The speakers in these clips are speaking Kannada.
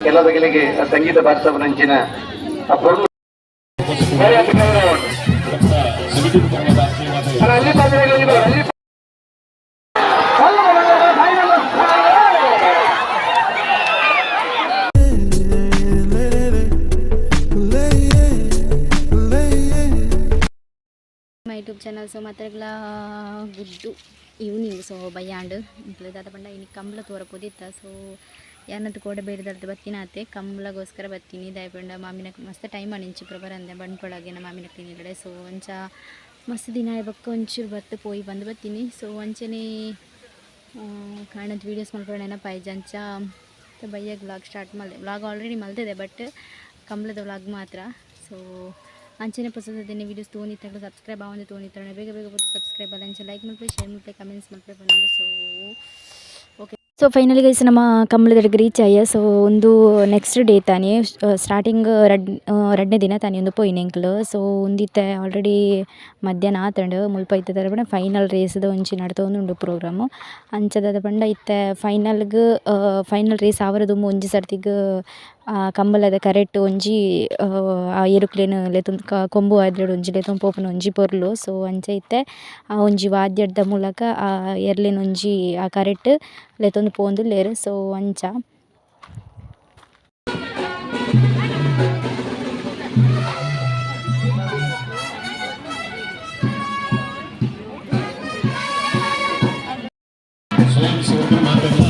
ಕೆಲವಗಳಿಗೆ ಸಂಗೀತ ಭಾರತವರಂಚಿನ ಮೈ ಯೂಟ್ಯೂಬ್ ಚಾನಲ್ ಸೊ ಮಾತ್ರ good evening so bye and ಇಂಪ್ಲೇ ದಾದ ಪಂಡ, ಇನ್ನು ಕಂಬಳ ತೋರ ಪೋದಿತ್ತ ಸೊ ಯಾನಂತ ಕೋಡ ಬೇಡದಲ್ದ ಬತ್ತಿನ ಆತೆ ಕಮ್ಲಗೋಸ್ಕರ ಬತ್ತೀನಿ ದಯಪಂಡ ಮಾಮಿನ ಮಸ್ತ್ ಟೈಮ್ ಅನಿಂಚು ಪ್ರಬರ ಅಂದೆ. ಬಂಡ್ಕೊಳಗೆ ನಮ್ಮ ಮಾಮಿನ ತಿನ್ನಿರಡೆ ಸೊ ಒಂಚ ಮಸ್ತ್ ದಿನ ಇವಾಗ ಒಂಚೂರು ಬತ್ತು ಪೋಯಿ ಬಂದು ಬತ್ತೀನಿ ಸೊ ಒಂಚನೆ ಕಾಣದ ವೀಡಿಯೋಸ್ ಮಾಡ್ಕೊಳ್ಳೋಣ ನೆನಪಾಯ್ತು ಅಂಚ ಬೈಯಾಗ ವ್ಲಾಗ್ ಸ್ಟಾರ್ಟ್ ಮಾಡಿದೆ. ವ್ಲಾಗ್ ಆಲ್ರೆಡಿ ಮಲ್ತಿದೆ ಬಟ್ ಕಮ್ಲದ ವ್ಲಾಗ್ ಮಾತ್ರ. ಸೊ ಅಂಚನೆ ಪಸಂದಿದ್ದೇನೆ ವೀಡಿಯೋಸ್ ತೊಗೊಂಡಿತ್ತಾಗ ಸಬ್ಸ್ಕ್ರೈಬ್ ಆವಂದು ತೋನಿತ್ತಾಳೆ ಬೇಗ ಬೇಗ ಬಂದು ಸಬ್ಸ್ಕ್ರೈಬ್ ಅಲ್ಲ ಅಂಚೆ ಲೈಕ್ ಮಾಡ್ಬೇಕು ಶೇರ್ ಮಾಡ್ಬೇಕು ಕಮೆಂಟ್ಸ್ ಮಾಡ್ಬೇಕು ಬಂದು. ಸೊ ಸೊ ಫೈನಲಿ ಗೈಸ್ ನಮ್ಮ ಕಂಬಳದಡಿಗೆ ರೀಚ್ ಆಯ್ಯ ಸೊ ಒಂದು ನೆಕ್ಸ್ಟ್ ಡೇ ತಾನೇ ಸ್ಟಾರ್ಟಿಂಗ್ ರಡ್ ಎರಡನೇ ದಿನ ತಾನೇ ಒಂದು ಪೊಯ್ನೆಂಕ್ಲು ಸೊ ಒಂದಿತ್ತೆ ಆಲ್ರೆಡಿ ಮಧ್ಯಾಹ್ನ ಆತಂಡು ಮುಲ್ಪ ಇತ್ತದ ಪಂಡ ಫೈನಲ್ ರೇಸ್ದ ಒಂಚಿ ನಡ್ತಾ ಉಂಡು ಪ್ರೋಗ್ರಾಮು ಅಂಚದ ಪಂಡ ಇತ್ತೆ ಫೈನಲ್ಗೆ ಫೈನಲ್ ರೇಸ್ ಆವರದು ಒಂಜಿ ಸರ್ತಿಗ್ ಕಂಬಲದ ಕರೆಕ್ಟ್ ಒಂಜಿ, ಆ ಏರುಕ್ಲೇನ್ ಲೆತೊಂದು ಕೊಂಬು ಆದ್ರಡ್ ಒಂಜಿ ಲೆತೊಂದು ಪೋಪುನ ಒಂಜಿ ಪೊರ್ಲು. ಸೊ ಅಂಚ ಇತ್ತೆ, ಆ ಒಂಜಿ ವಾದ್ಯಡ್ದ ಮೂಲಕ ಆ ಎರ್ಲಿನ ಒಂಜಿ, ಆ ಕರೆಕ್ಟ್ ಲೆತೊಂದು ಪೋವೊಂದುಲ್ಲೆರ್ ಸೊ ಅಂಚ. ಸ್ವಯಂ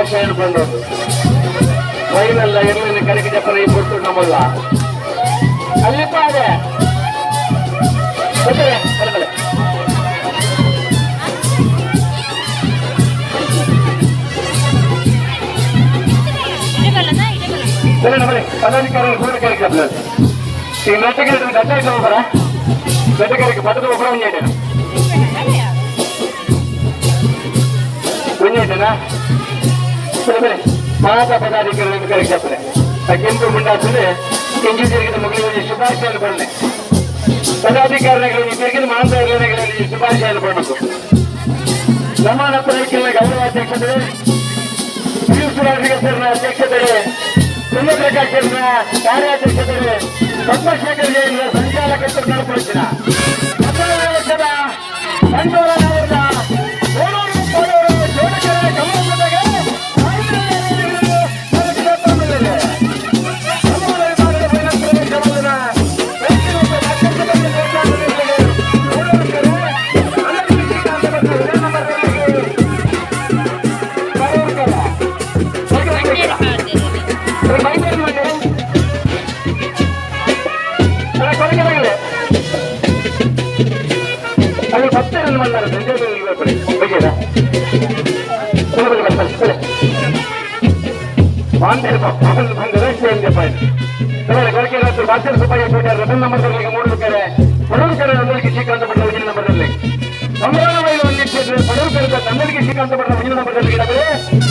ಸಮಿತಿಗಳಿಗೆ ಶುಭಾಶಯ ಬಂದದ್ದು ಫೈನಲ್ ಎರ್ಲಿನ ಕನಕ ಜಪ್ಪನ ಈ ಕೊಟ್ಟು ನಮ್ಮಲ್ಲ ಅಲ್ಲಿ ಪಾದೆ ಬರ್ತಾರೆ, ಬರ್ತಾರೆ. ಬರೋಣ, ಬನ್ನಿ. ಪದಾಧಿಕಾರಿಗಳು ಕೂಡ ಕರೆಕ್ಟ್ ಆಗ್ತದೆ. ಈ ನಾಟಕ ಗಡ್ಡ ಇಟ್ಟು ಹೋಗ್ಬಾರ ಗಡ್ಡಗಾರಿಕೆ ಪದದ ಒಬ್ಬರ ಒಂದೇ ಸಭೆ ಮಾದ ಪದಾಧಿಕಾರಿಗಳನ್ನು ಕರೆಸ್ತಾರೆ ಕೆಂಪು ಮುಂಡಾಸಲೆ ಕೆಂಜಿ ತಿರುಗಿದ ಮಗಳಿಗೆ ಶುಭಾಶಯಗಳು ಬರಲಿ ಪದಾಧಿಕಾರಿಗಳಿಗೆ ತಿರುಗಿದ ಮಾನದಾರಗಳಿಗೆ ಶುಭಾಶಯಗಳು ಬರಬೇಕು ಸಮಾನ ಪ್ರಯೋಗಿನ ಗೌರವ ಅಧ್ಯಕ್ಷತೆ ಪಿಯೂಷ್ ರಾಜನ ಅಧ್ಯಕ್ಷತೆ ಚಂದ್ರಶೇಖರ್ನ ಕಾರ್ಯಾಧ್ಯಕ್ಷತೆ ಪದ್ಮಶೇಖರ್ ಜೈನ ಸಂಚಾಲಕತ್ವ ನಡೆಸಿದ ಹತ್ತನೇ கூடுதல் பஸ்கள் வாழ்ந்திருப்போம் சேர்ந்து பயன் வாசல் சுப்பாயை போயிட்டார் ரத்தன் நம்பர்களுக்கு மூணு பேர் புலர்கரை நம்மளுக்கு சீக்கிரம் பண்ண நம்பர்கள் சம்பள வயது வந்து பலருக்கு இருக்க தமிழுக்கு சீக்கிரம் பண்ண நம்பர்கள் இருக்கிறது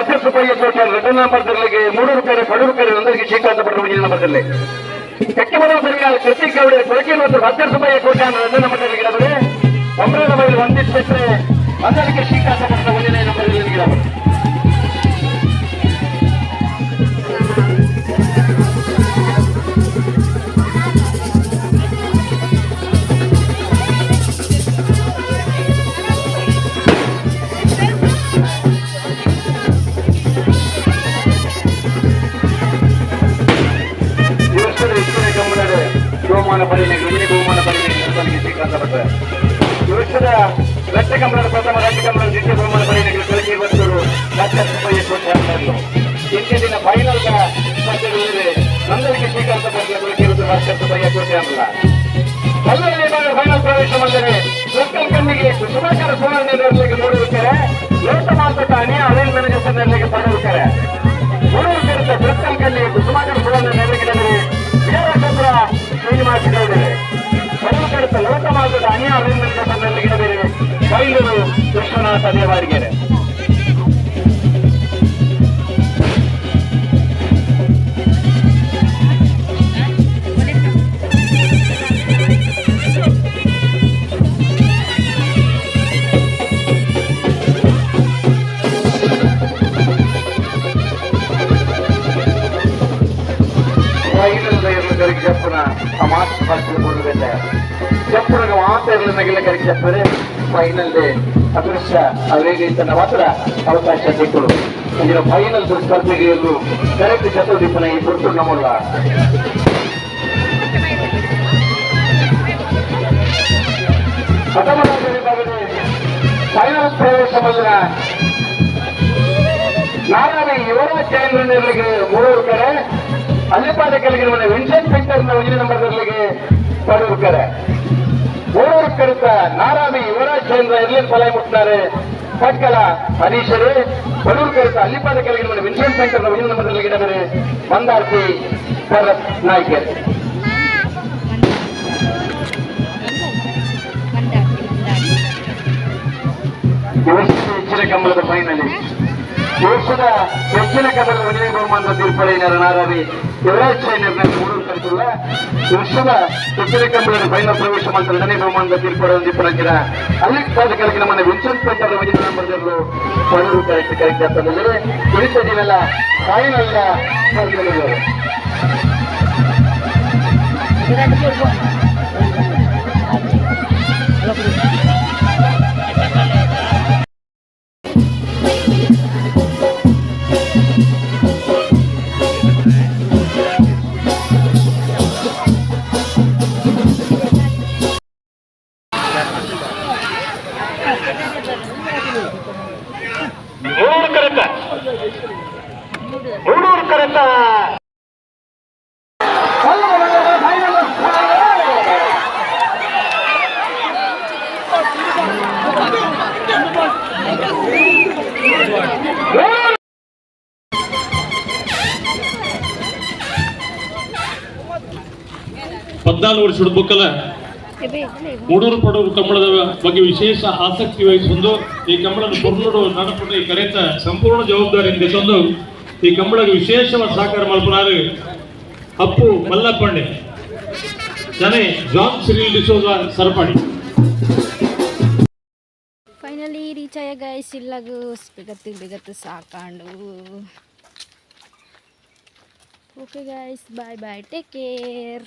ಕೋಟಿ ರಾಜ್ಯ ರೂಪಾಯಿ. ನಂಬರ್ ರಿಟರ್ನ್ ನಂಬರ್ಗಳಿಗೆ ಮೂರು ರೂಪಾಯಿ ಕಡು ರೂಪಾಯಿ ಒಂದರಿಗೆ ಶ್ರೀಕಾಂತ ನಂಬರ್ ಮುಂದಿನ ನಂಬರ್ದಲ್ಲಿ ಕೆಟ್ಟಮನ ಸರಿಯಾದ ಕೃತಿ ಕವಡೆ ಕೊರಕೆ ಮತ್ತು ಹತ್ತು ರೂಪಾಯಿ ನಂಬರ್ ಅನ್ನೋ ಬರ್ತದೆ ಈ ವರ್ಷದ ರಾಜ್ಯ ಕಂಬಳ ಪ್ರಥಮ ರಾಜ್ಯ ಕಂಬಳ ದ್ವಿತೀಯ ಬಹುಮಾನ ಪಡೆಯಲು ಬೆಳಗ್ಗೆ ಬಂದರು ರಾಜ್ಯ ಕೊಟ್ಟು ಇಂದಿನ ದಿನ ಫೈನಲ್ ಸ್ಪರ್ಧೆಗಳಿವೆ ನೊಂದಣಿಗೆ ಸ್ವೀಕರಿಸ ಪಡೆದ ಬೆಳಗ್ಗೆ ರಾಜ್ಯ ಸಭೆಯ ಕೋಟೆ ಅಂಬಲ ಕಲ್ಲಲ್ಲಿ ಫೈನಲ್ ಪ್ರವೇಶ ಮಾಡಿದರೆ ಲೋಕಲ್ ಕಣ್ಣಿಗೆ ಶುಭಾಕರ ಸೋಲನೆ ನೋಡಲಿಕ್ಕೆ ನೋಡಿರುತ್ತಾರೆ. ಲೋಕ ಮಾತುಕ ಮ್ಯಾನೇಜರ್ನಲ್ಲಿ ಕೈಲೂರು ವಿಶ್ವನಾಥ ದೇವರಿಗೆ గారికి చెప్పిన ఆ మాట పరిస్థితి పొందుకుంటే చెప్పడానికి మాత్రం ఎట్లా తగిలిన గారికి చెప్పారు ಫೈನಲ್ ಅದೃಶ್ಯ ಅವರಿಗೆ ಮಾತ್ರ ಅವಕಾಶ ಸಿಕ್ಕರು ಇಂದಿನ ಫೈನಲ್ ಸ್ಪರ್ಧೆಗೆ ಕರೆಕ್ಟ್ ಚತುರ್ದೀಪನ ಈ ಗುರುತು ನಮ್ಮಲ್ಲ ಫೈನಲ್ ಪ್ರವೇಶ ಬಂದಿನ ನಾರಾಯಣ ಯುವರಾಜ್ ಜಯಂದ್ರನಿಗೆ ಮೂರೂರು ಕರೆ. ಅಲ್ಲಿಪಾದ ಕೆಳಗಿರುವ ವಿನ್ಸೆಂಟ್ ಸೆಂಟರ್ನ ಒಂದನೇ ನಂಬರ್ಗಳಿಗೆ ಮೂರೂರು வாக்கெடுத்த நாராமி யுவராஜ் என்ற எல்லையில் தலைமுட்டினாரு பட்கலா ஹரீஷரு படூருக்கு அடுத்த அள்ளிப்பாத கலைஞர் வின்சன் சங்கர் உயிரிழந்தவர்கள் இடவர் மந்தார்த்தி பரத் நாயக்கர். யோசித்து ವರ್ಷದ ಹೆಚ್ಚಿನ ಕಂಬಳದ ವಿನಯ ಬಹುಮಾನದ ತೀರ್ಪಡೆಯ ನಾರಾವಿ ಯುವರಾಜ್ ಸೈನ್ಯರ್ನ ಮೂರು ವರ್ಷದ ಹೆಚ್ಚಿನ ಫೈನಲ್ ಪ್ರವೇಶ ಮಾಡಿದ ಎರಡನೇ ಬಹುಮಾನದ ತೀರ್ಪಡೆ ದೀಪನಂಚಿನ ಅಲ್ಲಿ ಕಾದ ನಮ್ಮನ್ನು ಮನೆ ವಿನ್ಸೆಂಟ್ ವಿಜಯ ನಂಬರ್ಗಳು ಪಡೆದು ಕರೆಕ್ಟ್ ಕರೆಕ್ಟ್ ಆಗ್ತದೆ ಕುರಿತ ದಿನೆಲ್ಲ ಫೈನಲ್ ವರ್ಷದ ಬುಕ್ಕಲ ಮೂಡೂರು ಪಡೂರು ಕಂಬಳದ ಬಗ್ಗೆ ವಿಶೇಷ ಆಸಕ್ತಿ ವಹಿಸಿಕೊಂಡು ಈ ಕಂಬಳದ ಪೊರ್ನೂರು ನಡಪಟ್ಟು ಈ ಕರೆತ ಸಂಪೂರ್ಣ ಜವಾಬ್ದಾರಿಯಿಂದ ತಂದು ಈ ಕಂಬಳಕ್ಕೆ ವಿಶೇಷವಾದ ಸಹಕಾರ ಮಲ್ಪನಾರು ಅಪ್ಪು ಮಲ್ಲಪ್ಪಂಡೆ ಜನೆ John Cyril D'Souza Sarapady. Finally reach ಆಯ ಗೈಸ್ ಇಲ್ಲಾಗು ಬಿಗತ್ತು ಬಿಗತ್ತು ಸಾಕಾಂಡು. Okay guys bye bye take care